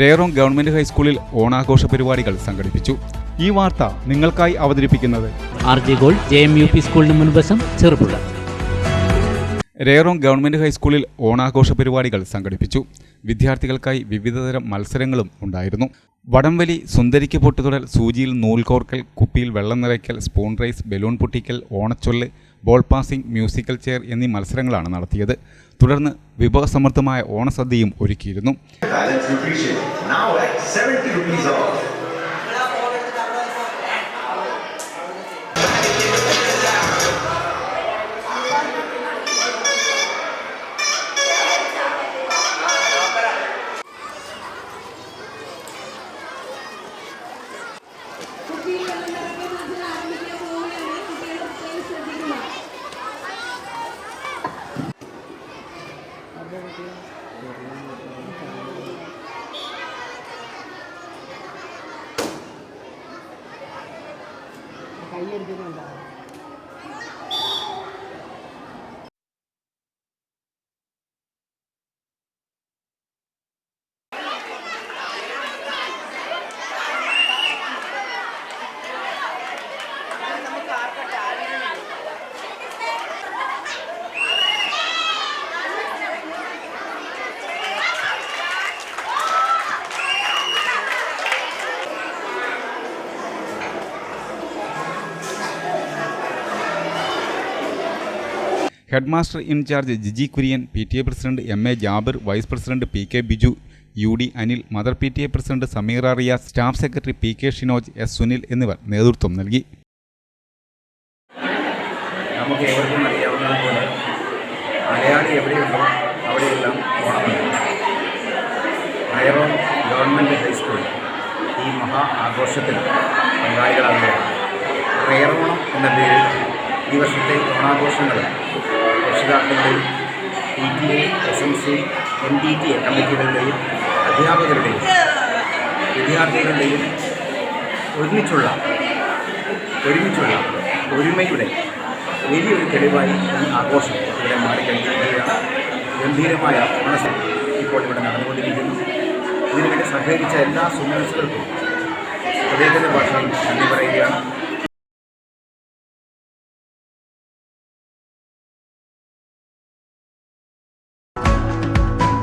രേറോം government ഹൈസ്കൂളിൽ ഓണാഘോഷ പരിപാടികൾ സംഘടിപ്പിച്ചു. ഈ വാർത്ത നിങ്ങൾക്കായി അവതരിപ്പിക്കുന്നത് R J gold J M U P സ്കൂളിന് മുൻവശം ചെറുപുഴ. രേറോം ഗവൺമെന്റ് ഹൈസ്കൂളിൽ ഓണാഘോഷ പരിപാടികൾ സംഘടിപ്പിച്ചു. വിദ്യാർത്ഥികൾക്കായി വിവിധതരം മത്സരങ്ങളും ഉണ്ടായിരുന്നു. വടംവലി സുന്ദരിക്ക് പൊട്ടുതൊടൽ സൂചിയിൽ നൂൽ കോർക്കൽ കുപ്പിയിൽ വെള്ളം നിറയ്ക്കൽ സ്പൂൺ റൈസ് ബലൂൺ പൊട്ടിക്കൽ ഓണച്ചൊല്ല് ബോൾ പാസിംഗ് മ്യൂസിക്കൽ ചെയർ എന്നീ മത്സരങ്ങളാണ് നടത്തിയത്. തുടർന്ന് വിഭവസമൃദ്ധമായ ഓണസദ്യയും ഒരുക്കിയിരുന്നു. കൈയടിക്കുന്നുണ്ടാവും headmaster in charge Jiji Kurian P T A president M A Jabir vice president P K Biju U D Anil mother P T A president Sameer അറിയ staff secretary P K Shinoj S Sunil എന്നിവർ നേതൃത്വം നൽകി. നമുക്ക് ഏവർക്കും അറിയാവുന്നതുപോലെ മലയാളി എവിടെയുണ്ടോ അവിടെയെല്ലാം ഓണമുണ്ട് അയറോം government high school ഈ മഹാ ആഘോഷത്തിൽ പങ്കാളികളാകുകയാണ്. പ്രേരോണം എന്ന പേരിൽ ഈ വർഷത്തെ ഓണാഘോഷങ്ങൾ രക്ഷിതാക്കളുടെയും P T A S M C N D T A കമ്മിറ്റികളുടെയും അധ്യാപകരുടെയും വിദ്യാർത്ഥികളുടെയും ഒരുമിച്ചുള്ള ഒരുമിച്ചുള്ള ഒരുമയുടെ വലിയൊരു തെളിവായി ഈ ആഘോഷം ഇവിടെ മാറിക്കഴിഞ്ഞിരിക്കുകയാണ്. ഗംഭീരമായ ഓണസം ഇപ്പോൾ ഇവിടെ നടന്നുകൊണ്ടിരിക്കുന്നു. ഇതിനുവേണ്ടി സഹകരിച്ച എല്ലാ സുമനസുകൾക്കും ഹൃദയത്തിന്റെ ഭാഷയിൽ നന്ദി പറയുകയാണ്.